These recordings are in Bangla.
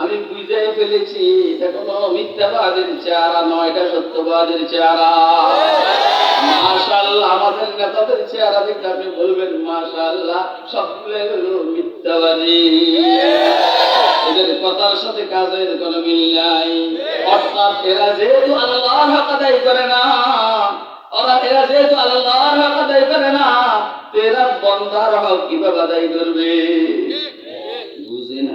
আমি বুঝে ফেলেছি, এটা কোনো মিথ্যাবাদের চেহারা নয়, এটা সত্যবাদের চেহারা। মাশাআল্লাহ, আমাদের নেতাদের চেহারা দেখে আপনি বলবেন হলো মিথ্যাবাদী। এদের কথার সাথে কাজের কোনো মিল নাই। অর্থাৎ এরা যেহেতু আল্লাহর হক আদায় করে না, ওরা, এরা যেহেতু আল্লাহর হক আদায় করে না, তো এরা বন্ধার হক কীভাবে আদায় করবে? বুঝে না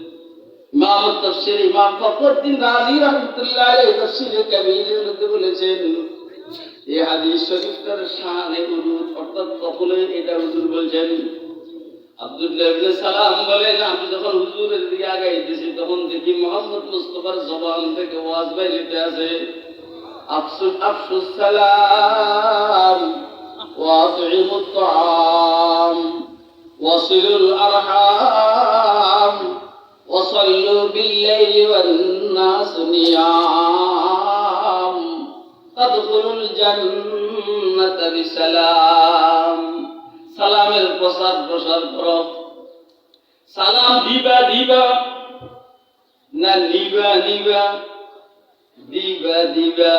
ইমাম তফসির ইমাম ফখরুদ্দিন রাজি রহমতুল্লাহ আলাইহি তফসিরে কাবীরের মধ্যে বলেছেন এই হাদিস শরীফটার শানে হুজুর অর্থাৎ কখনোই এটা হুজুর বলছেন। আব্দুল্লাহ ইবনে সালাম বলেন, আমি যখন হুজুরের দিকে আগাইতেছি, তখন দেখি মোহাম্মদ মুস্তফার জবান থেকে ওয়াজ বাইরেতে আছে। আফসুস আফসুস সালাম ওয়া তাআম ওয়াসিলুল আরহাম। وصلوا بالليل والناس نيام تدخلوا الجنة بسلام সালামের প্রসার প্রসার করো সালাম দিবা দিবা না নিবা নিবা দিবা দিবা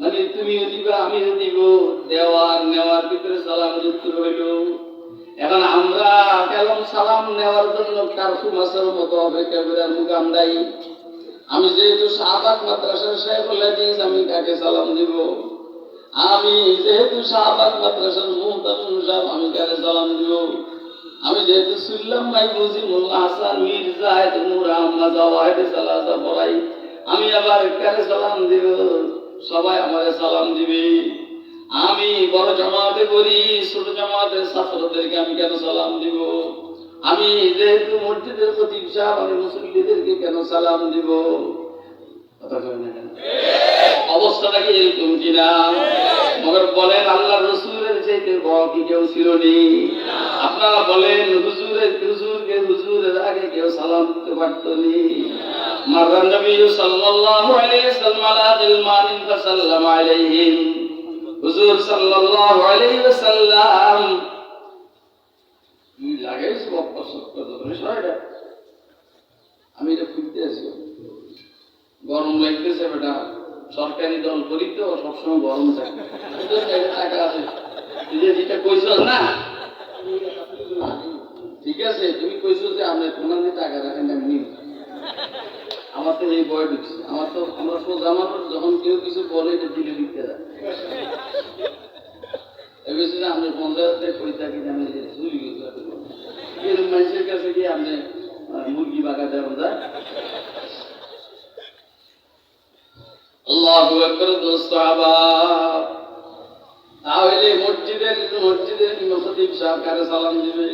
মানে তুমিও দিবা আমিও দিব দেওয়ার নেওয়ার ভিতরে সালামের উত্তর হইল এখন আমরা কেমন সালাম নেওয়ার জন্য কারফু মাসের মতো অপেক্ষা করে মুখ আমরাই আমি যেহেতু শাহবাগ মাদ্রাসার শেখুল হাদিস, আমি কাকে সালাম দিব? আমি যেহেতু শাহবাগ মাদ্রাসার মুহতামিম সাহেব, আমি কাকে সালাম দিব? আমি যেহেতু সুল্লাম ভাই মুজিবুল হাসান মীর জাহেদ মুর আহমদ, জাওয়াহিদ সালাসা পড়াই। আমি আবার কারে সালাম দিব? সবাই আমারে সালাম দিবে। আমি বড় জামাতে করি ছোট জামাতের ছাত্রদেরকে আমি কেন সালাম দিব? আমি যেহেতু মসজিদের খতিব সাহেব, আমি মুসল্লিদেরকে কেন সালাম দিব? অবস্থাটা কি এরকম কিনা? মগর বলেন আল্লাহ রসুলের চাইতে বড় কি কেউ ছিল নি? আপনারা বলেন, হুজুরের, হুজুরকে হুজুরের আগে কেউ সালাম দিতে পারতো নি? মাররান নবী সাল্লাল্লাহু আলাইহি ফাসাল্লাম আলাইহিম। হুজুর সাল্লাল্লাহু আলাইহি ওয়াসাল্লাম লাগাইছ বাপ্পা সত্য বিষয়টা আমি এটা খুঁজতে আছি। গরম লাগতেছে বেটা। সরকারি দল করি তো, সবসময় গরম থাকে। টাকা আছে। তুই যেটা কইছ না, ঠিক আছে, তুমি কইছো যে আমরা তোমার টাকা রাখেন, আমি নিব। আমার তো এই বয় ঢুকছে আমার তো আমরা সোজা মানুষ যখন কেউ কিছু বলে, এটা দিলে দিতে যায় এবার যে আপনি পঞ্চায়েতে কই থাকি যে আমি চুরি এরকম মানুষের কাছে গিয়ে আপনি মুরগি বাগা দেওয়া যায় আল্লাহু আকবার, দোস্ত আবার তাহলে মসজিদের মসজিদের খতিব সাহেব কারে সালাম দিবে?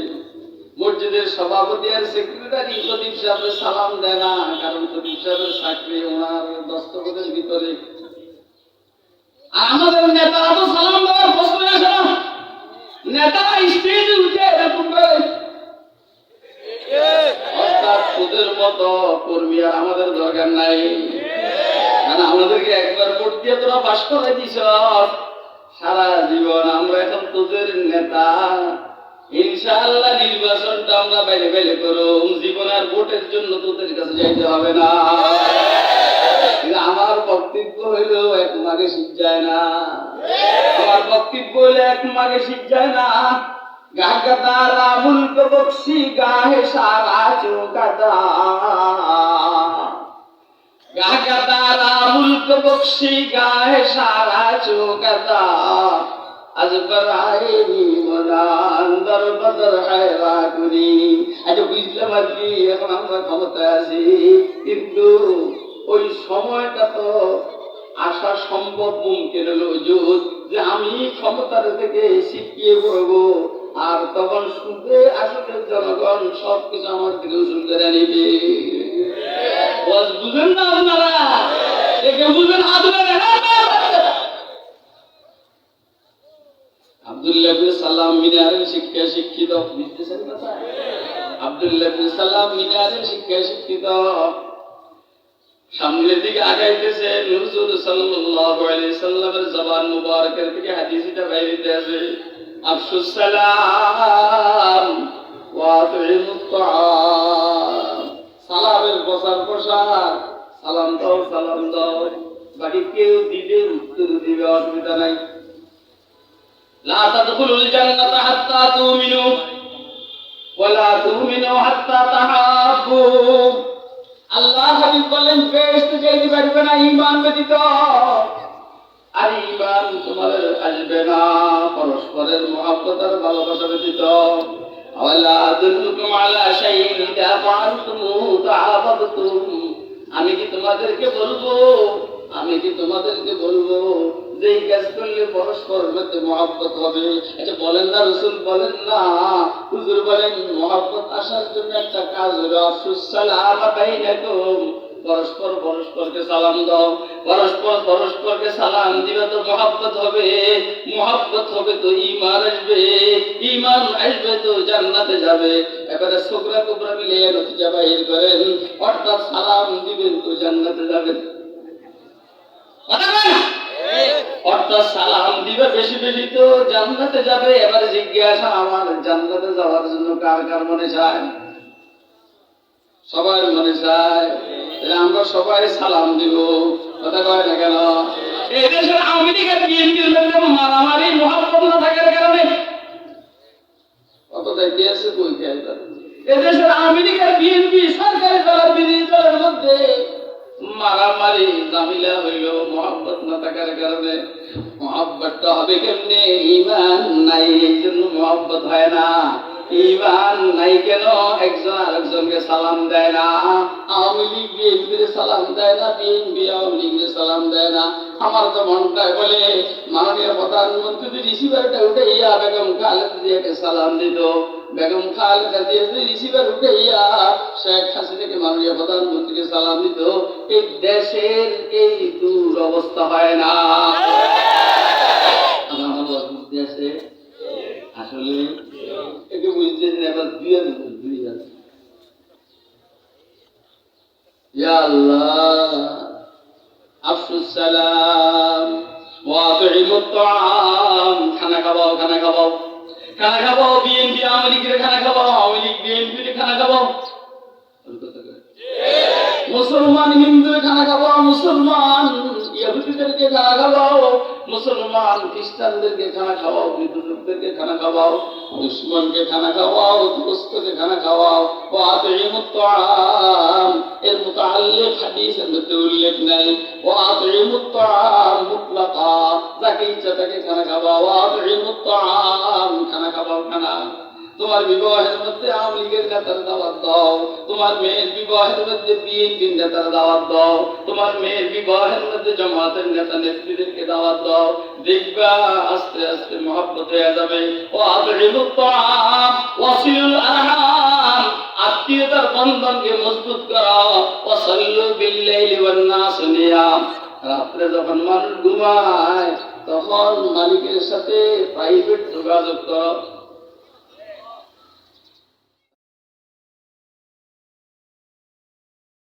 মসজিদের সভাপতি আর সেক্রেটারি খতিব সাহেবের সালাম দেয় না, কারণ খতিব সাহেবের চাকরি ওনার দস্তখতের ভিতরে। আমাদের নেতারা তো সালাম দেওয়ার প্রশ্ন আসে না। নেতারা স্টেজে উঠে এরকম করে। অর্থাৎ তোদের মতো কর্মী আর আমাদের দরকার নাই। কারণ আমাদেরকে একবার ভোট দিয়ে তোরা বাস করে দিছ। সারা জীবন আমরা এখন তোদের নেতা। ইনশাআল্লাহ নির্বাচনটা আমরা বাইরে বাইরে করুম জীবন আর ভোটের জন্য তোদের কাছে যাইতে হবে না। আমার বক্তব্য হইল, এক মাগে শিখ যায় না। আমার বক্তব্য হইল, এক মাগে শিখ যায় না। গাগাদারা মুলক বক্সি, গাহে সারা চৌকাদা গাগাদারা মুলক বক্সি, গাহে সারা চৌকাদা আচ্ছা বুঝলাম আর কি এখন আমরা ক্ষমতায় আছি কিন্তু ওই সময়টা তো আসা সম্ভব মুমকিন হলো যে আমি ক্ষমতার থেকে শিখিয়ে পড়ব। আর তখন সুদে আসলে জনগণ সবকিছু আমার থেকে উসুল করে নিবে। বুঝেন না আপনারা? একে বুঝেন ধরে আব্দুল্লাহ সালাম শিক্ষা শিক্ষিত। আব্দুল্লাহ সালাম শিক্ষা শিক্ষিত। সামনের দিকে আগাইতেছে সাল্লামের জবান মুবারকের বাইরে আছে আফসুস সালাম সালামের প্রচার প্রসার সালাম দাও সালাম দাও। বাকি কেউ দিবে, উত্তর দিবে, অসুবিধা নাই। لا تدخلوا الجنة حتى تؤمنوا ولا تؤمنوا حتى تحابوا আল্লাহ হাবিব বলেন বেহেশতে যেতে পারবে না ঈমান ব্যতীত আর ঈমান তোমাদের আসবে না পরস্পরের মহব্বত আর ভালোবাসা ব্যতীত আওয়ালা আদুল্লুকুম আলা শাইইন ইদা ফাআলতুমু তাআবাদতুম আমি কি তোমাদেরকে বলবো আমি কি তোমাদেরকে বলবো যে এই কাজ করলে পরস্পর মধ্যে মহব্বত হবে। এটা বলেন না, রসুল বলেন না। হুজুর বলেন, মহব্বত আসার জন্য একটা কাজ হলো আফসুস সালাম বাইনাকুম। পরস্পর পরস্পরকে সালাম দাও। পরস্পর পরস্পরকে সালাম দিবে তো মহব্বত হবে। মহব্বত হবে তো ঈমান আসবে। ইমান আসবে তো জান্নাতে যাবে। এবারে ছোকরা কোবরা মিলে নতিজা বাহির করেন। অর্থাৎ সালাম দিবেন তো জান্নাতে যাবেন? অর্থাৎ সালাম দিবে বেশি বেশি তো জান্নাতে যাবে। এবারে জিজ্ঞাসা, আমার জান্নাতে যাওয়ার জন্য কার কার মনে চায়? সবার মনে চায়। আমরা সবাই সালাম দিব। কথা কয় না কেন? এই দেশের বিএনপির মধ্যে মারামারি, মহাব্বত না থাকার কারণে। কত দায়িত্ব আছে খেয়াল এদেশের আওয়ামী বিএনপি সরকারি দলের বিরোধী দলের মধ্যে মারামারি জামিলা হইল, মহাব্বত না থাকার কারণে। মহাব্বতটা হবে কেমনে? ইমান নাই, এই জন্য মহাব্বত হয় না। ইমান নাই কেন? একজন আরেকজনকে সালাম দেয় না। আওয়ামী লীগ বিএনপির সালাম দেয় না, বিএনপি আওয়ামী লীগের সালাম দেয় না। আমার তো মনটায় বলে, মাননীয় প্রধানমন্ত্রী রিসিভারটা উঠে ইয়া বেগম খালেদা জিয়াকে সালাম দিত। বেগম খালেদা জিয়া রিসিভার উঠে ইয়া শেখ হাসিনাকে মাননীয় প্রধানমন্ত্রীকে সালাম দিত, এই দেশের এই দূর অবস্থা হয় না। আমার বুঝতে আসলে বুঝতেছেন এবার দুই দুই ইয়া আল্লাহ খানা খাবাও খানা খাবাও। খানা খাব বিএনপি আওয়ামী লীগের খানা খাব আওয়ামী লীগ বিএনপির খানা খাব। মুসলমান হিন্দুর খানা খাব মুসলমান ইহুদিদেরকে খানা খাওয়াও, মুসলমান খ্রিস্টানদেরকে খানা খাওয়াও বিদ্যুৎদেরকে খানা খাওয়াও দুশ্মনকে খানা খাওয়াও দোস্তকে খানা খাওয়াও মধ্যে উল্লেখ নাই ইচ্ছা তাকে খানা খাওয়াও খানা খাওয়াও, খানা। তোমার বিবাহের মধ্যে আওয়ামী লীগের নেতার দাওয়াত দাও তোমার মেয়ের বিবাহের মধ্যে বিএনপির নেতার দাওয়াত দাও তোমার মেয়ের বিবাহের মধ্যে জামাতের নেতা নেত্রীদেরকে দাওয়াত দাও দেখবা আস্তে আস্তে মহব্বত হয়ে যাবে ও আদরিমুত তাআম ওয়াসিলুল আরহাম আত্মীয়তার বন্ধনকে মজবুত করো ও সাল্লু বিল্লাইলি ওয়ান নাস নিয়াম রাত্রে যখন মানুষ ঘুমায় তখন মালিকের সাথে প্রাইভেট যোগাযোগ করো